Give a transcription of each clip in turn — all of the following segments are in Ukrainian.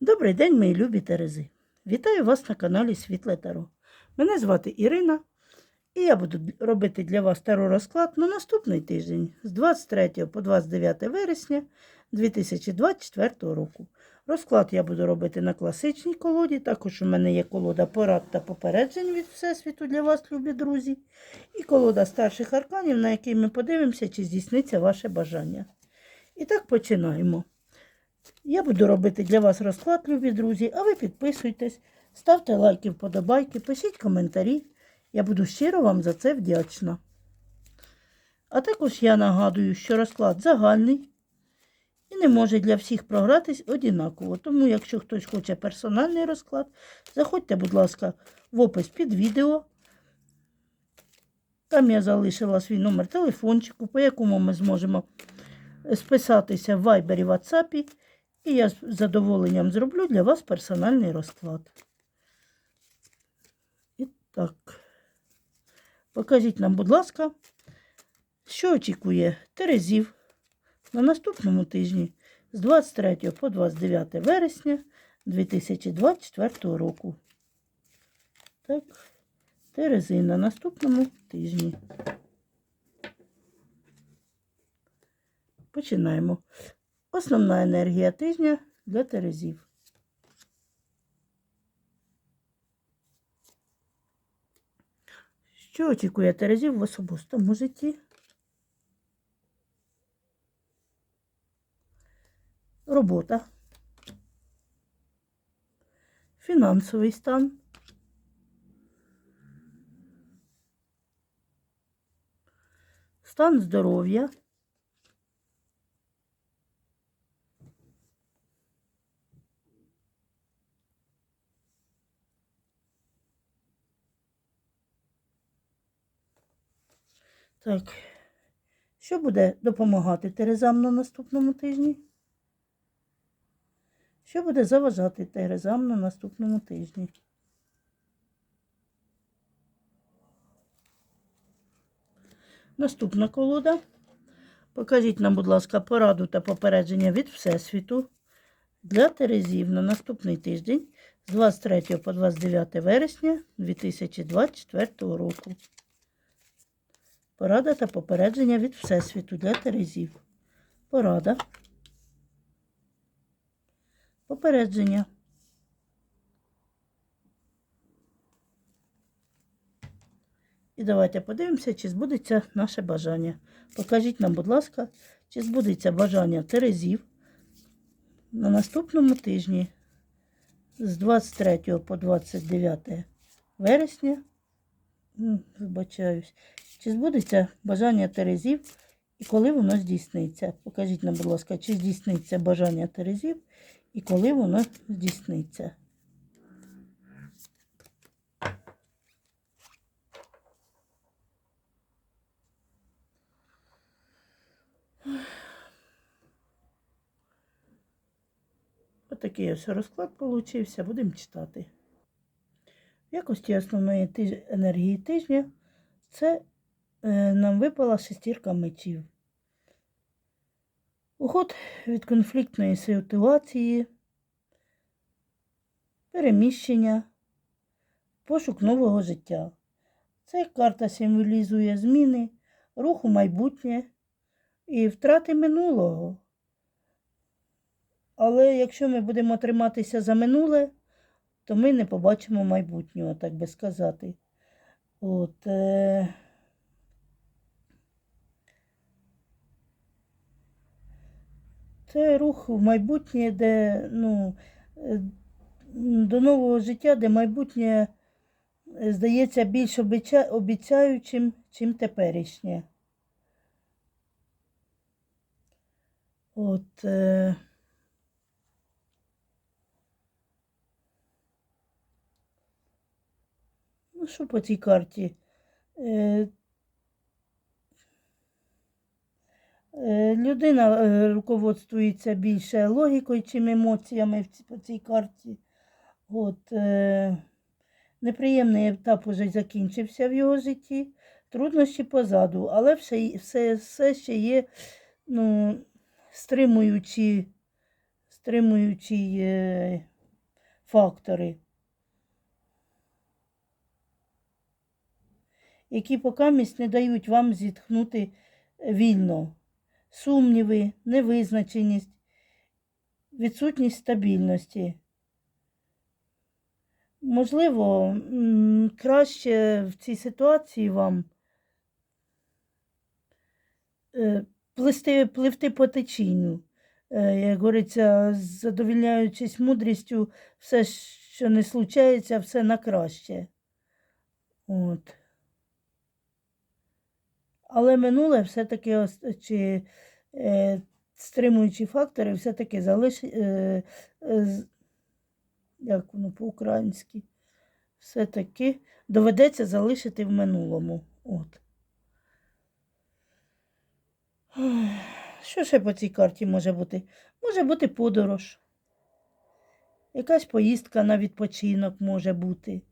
Добрий день, мої любі Терези. Вітаю вас на каналі Світле Таро. Мене звати Ірина, і я буду робити для вас таро розклад на наступний тиждень з 23 по 29 вересня 2024 року. Розклад я буду робити на класичній колоді. Також у мене є колода порад та попереджень від Всесвіту для вас, любі друзі, і колода старших арканів, на якій ми подивимося, чи здійсниться ваше бажання. І так починаємо. Я буду робити для вас розклад, любі друзі, а ви підписуйтесь, ставте лайки, вподобайки, пишіть коментарі. Я буду щиро вам за це вдячна. А також я нагадую, що розклад загальний і не може для всіх програтись однаково. Тому, якщо хтось хоче персональний розклад, заходьте, будь ласка, в опис під відео. Там я залишила свій номер телефончику, по якому ми зможемо списатися в Viber і WhatsApp. І я з задоволенням зроблю для вас персональний розклад. І так, покажіть нам, будь ласка, що очікує Терезів на наступному тижні з 23 по 29 вересня 2024 року. Так, Терези на наступному тижні. Починаємо. Основна енергія тижня для Терезів. Що очікує Терезів в особистому житті? Робота. Фінансовий стан. Стан здоров'я. Так, що буде допомагати Терезам на наступному тижні? Що буде заважати Терезам на наступному тижні? Наступна колода. Покажіть нам, будь ласка, пораду та попередження від Всесвіту для Терезів на наступний тиждень з 23 по 29 вересня 2024 року. Порада та попередження від Всесвіту для Терезів. Порада. Попередження. І давайте подивимося, чи збудеться наше бажання. Покажіть нам, будь ласка, чи збудеться бажання Терезів на наступному тижні з 23 по 29 вересня. Вибачаюсь. Чи збудеться бажання Терезів і коли воно здійсниться? Покажіть нам, будь ласка, чи здійсниться бажання Терезів і коли воно здійсниться. Отакий ось розклад получився. Будемо читати. В якості основної енергії тижня це нам випала шестірка мечів. Уход від конфліктної ситуації, переміщення, пошук нового життя. Ця карта символізує зміни, рух у майбутнє і втрати минулого. Але якщо ми будемо триматися за минуле, то ми не побачимо майбутнього, так би сказати. От, е... Це рух в майбутнє, де ну, е, до нового життя, де майбутнє е, здається більш обіця... обіцяючим, чим теперішнє. От. Е... Ну, що по цій карті? Е, е, людина е, руководствується більше логікою, чим емоціями по цій карті. От, е, неприємний етап уже закінчився в його житті, труднощі позаду, але все, все, все ще є ну, стримуючі, стримуючі е, фактори, які покамість не дають вам зітхнути вільно. Сумніви, невизначеність, відсутність стабільності. Можливо, краще в цій ситуації вам е, плисти, пливти по течінню, Е, як говориться, задовільняючись мудрістю, все, що не случається, все на краще. От. Але минуле все-таки чи стримуючі фактори все-таки залиш... е, е, як воно по-українськи, все-таки доведеться залишити в минулому. От. Що ще по цій карті може бути? Може бути подорож. Якась поїздка на відпочинок може бути.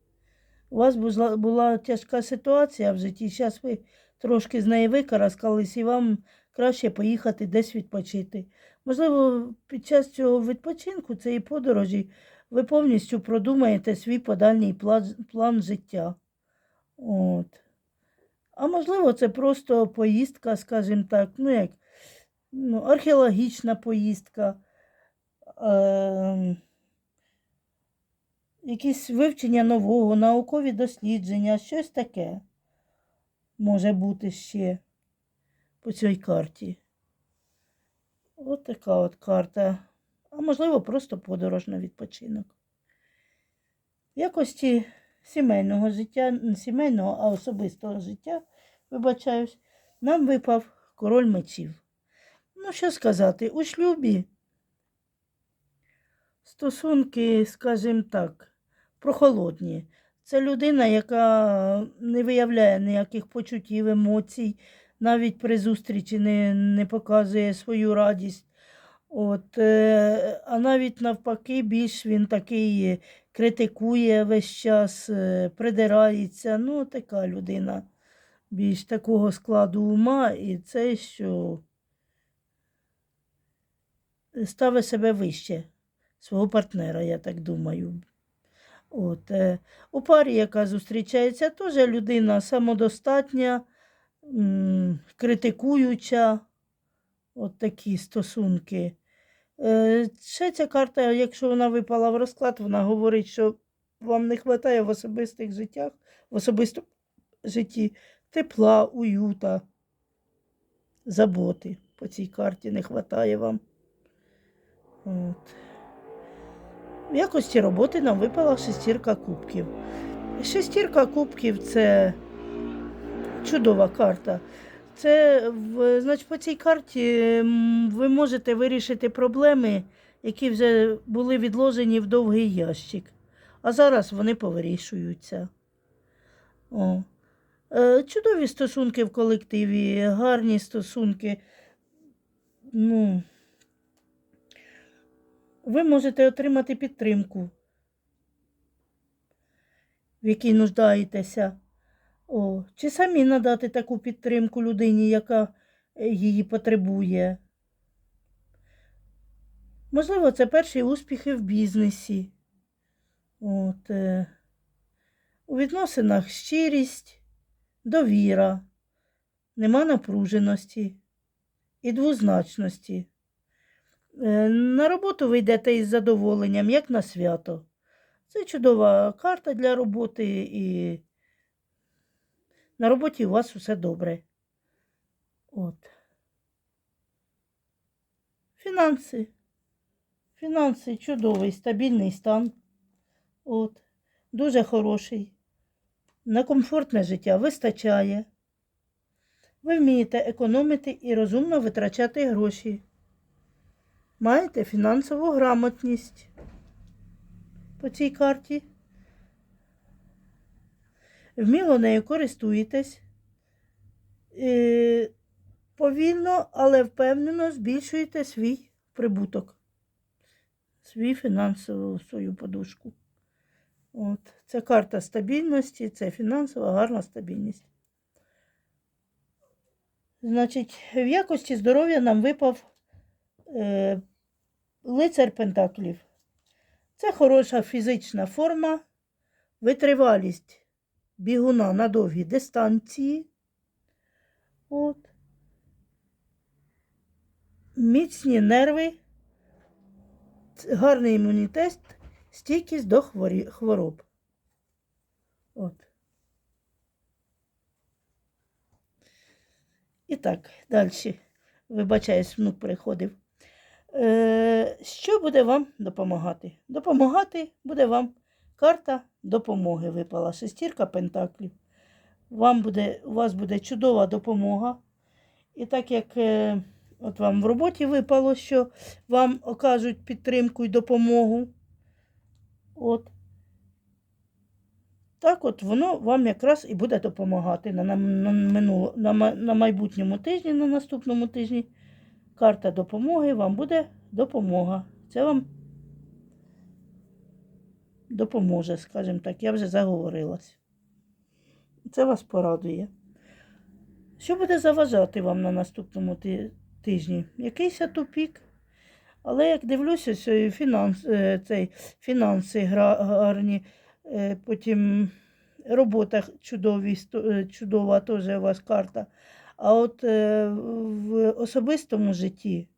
У вас була тяжка ситуація в житті, зараз ви трошки з неї викараскались і вам краще поїхати десь відпочити. Можливо, під час цього відпочинку, цієї подорожі, ви повністю продумаєте свій подальній план, життя. От. А можливо, це просто поїздка, скажімо так, ну як ну, археологічна поїздка, е, якісь вивчення нового, наукові дослідження, щось таке може бути ще по цій карті. От така от карта. А можливо, просто подорож на відпочинок. В якості сімейного життя, сімейного, а особистого життя, вибачаюсь, нам випав король мечів. Ну, що сказати, у шлюбі стосунки, скажімо так, прохолодні. Це людина, яка не виявляє ніяких почуттів, емоцій, навіть при зустрічі не, не показує свою радість. От, е, а навіть навпаки, більш він такий е, критикує весь час, е, придирається. Ну, така людина більш такого складу ума, і це, що ставить себе вище свого партнера, я так думаю. От, у парі, яка зустрічається, теж людина самодостатня, м, критикуюча, от такі стосунки. Е, ще ця карта, якщо вона випала в розклад, вона говорить, що вам не вистачає в особистих життях, в особистому житті тепла, уюта, заботи. По цій карті не вистачає вам. От. В якості роботи нам випала шестірка кубків. Шестірка кубків це чудова карта. Це, значить, по цій карті ви можете вирішити проблеми, які вже були відложені в довгий ящик. А зараз вони повирішуються. О. Е, Чудові стосунки в колективі, гарні стосунки. Ну, ви можете отримати підтримку, в якій нуждаєтеся. Чи самі надати таку підтримку людині, яка е, її потребує. Можливо, це перші успіхи в бізнесі. От, е, у відносинах щирість, довіра, нема напруженості і двозначності. Е, На роботу ви йдете із задоволенням, як на свято. Це чудова карта для роботи, і на роботі у вас усе добре. От. Фінанси. Фінанси чудовий, стабільний стан. От. Дуже хороший. На комфортне життя вистачає. Ви вмієте економити і розумно витрачати гроші. Маєте фінансову грамотність по цій карті. Вміло нею користуєтесь. Е, Повільно, але впевнено збільшуєте свій прибуток, свій фінансову свою подушку. От. Це карта стабільності, це фінансова гарна стабільність. Значить, в якості здоров'я нам випав е, лицар Пентаклів. Це хороша фізична форма, витривалість бігуна на довгі дистанції. От. Міцні нерви, гарний імунітет, стійкість до хвороб. От. І так, далі. Вибачаюсь, внук приходив. Е, що буде вам допомагати? Допомагати буде вам карта допомоги випала. Шестірка пентаклів. Вам буде, у вас буде чудова допомога. І так як е, от вам в роботі випало, що вам окажуть підтримку і допомогу. От. Так от воно вам якраз і буде допомагати на, на, на, на, на майбутньому тижні, на наступному тижні. Карта допомоги вам буде допомога. Це вам допоможе, скажімо так. Я вже заговорилась. Це вас порадує. Що буде заважати вам на наступному ти- тижні? Якийсь тупік. Але як дивлюся, що фінанс, е, цей, фінанси гарні, е, потім робота чудові, е, чудова теж у вас карта. А от в особистому житті,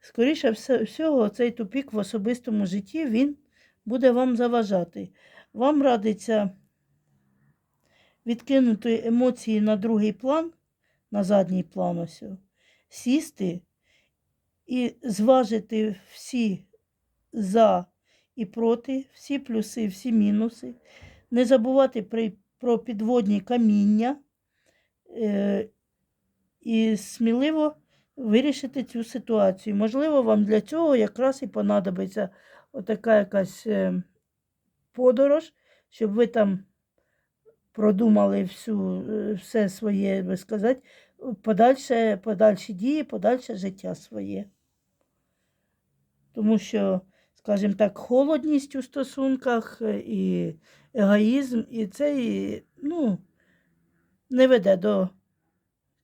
скоріше всього, цей тупік в особистому житті він буде вам заважати. Вам радиться відкинути емоції на другий план, на задній план ось, сісти і зважити всі за і проти, всі плюси, всі мінуси, не забувати при, про підводні каміння е, і сміливо вирішити цю ситуацію. Можливо, вам для цього якраз і понадобиться отака якась е, подорож, щоб ви там продумали всю, е, все своє, би сказати, подальше, подальші дії, подальше життя своє. Тому що, скажімо так, холодність у стосунках е, і егоїзм, і це і, ну, не веде до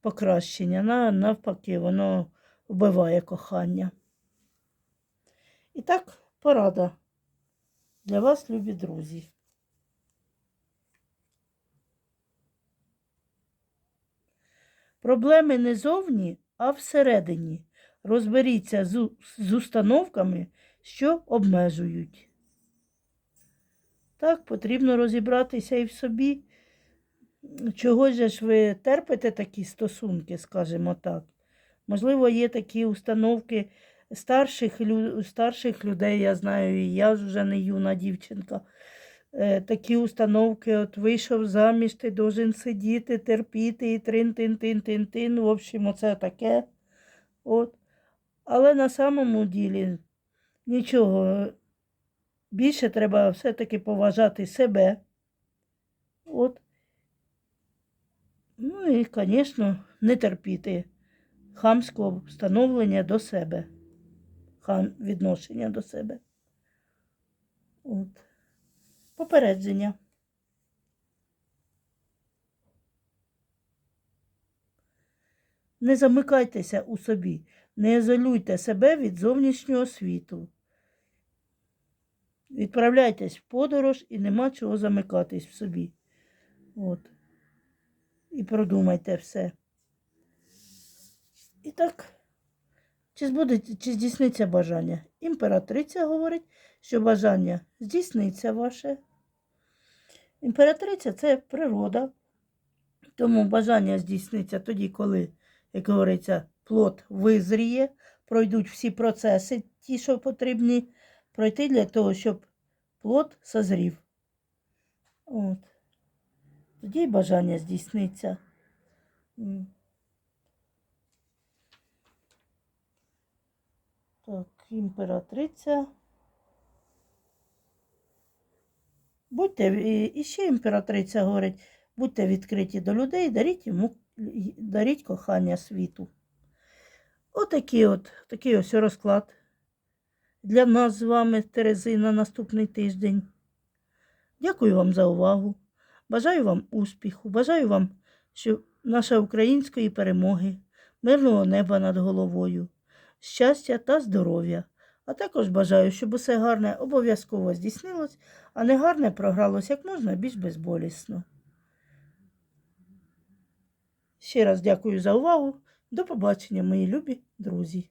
покращення. Навпаки, воно вбиває кохання. І так, порада для вас, любі друзі. Проблеми не зовні, а всередині. Розберіться з, з установками, що обмежують. Так, потрібно розібратися і в собі. Чого ж ви терпите такі стосунки, скажімо так? Можливо, є такі установки старших, старших людей, я знаю, і я вже не юна дівчинка. Е, такі установки, от вийшов заміж, ти должен сидіти, терпіти і трин-тин-тин-тин-тин. В общем, оце таке. От. Але на самому ділі нічого. Більше треба все-таки поважати себе. От. Ну і, звісно, не терпіти хамського становлення до себе. Хам відношення до себе. От. Попередження. Не замикайтеся у собі, не ізолюйте себе від зовнішнього світу. Відправляйтесь в подорож і нема чого замикатись в собі. От. І продумайте все. І так, чи, збуде, чи здійсниться бажання? Імператриця говорить, що бажання здійсниться ваше. Імператриця це природа. Тому бажання здійсниться тоді, коли, як говориться, плод визріє, пройдуть всі процеси, ті, що потрібні пройти для того, щоб плод созрів. От. Тоді бажання здійсниться. Так, імператриця. Будьте, і- ще імператриця говорить, будьте відкриті до людей, даріть йому даріть кохання світу. Отакий от, такий ось розклад для нас з вами, Терези, на наступний тиждень. Дякую вам за увагу. Бажаю вам успіху, бажаю вам що нашої української перемоги, мирного неба над головою, щастя та здоров'я. А також бажаю, щоб усе гарне обов'язково здійснилось, а негарне програлось як можна більш безболісно. Ще раз дякую за увагу. До побачення, мої любі друзі.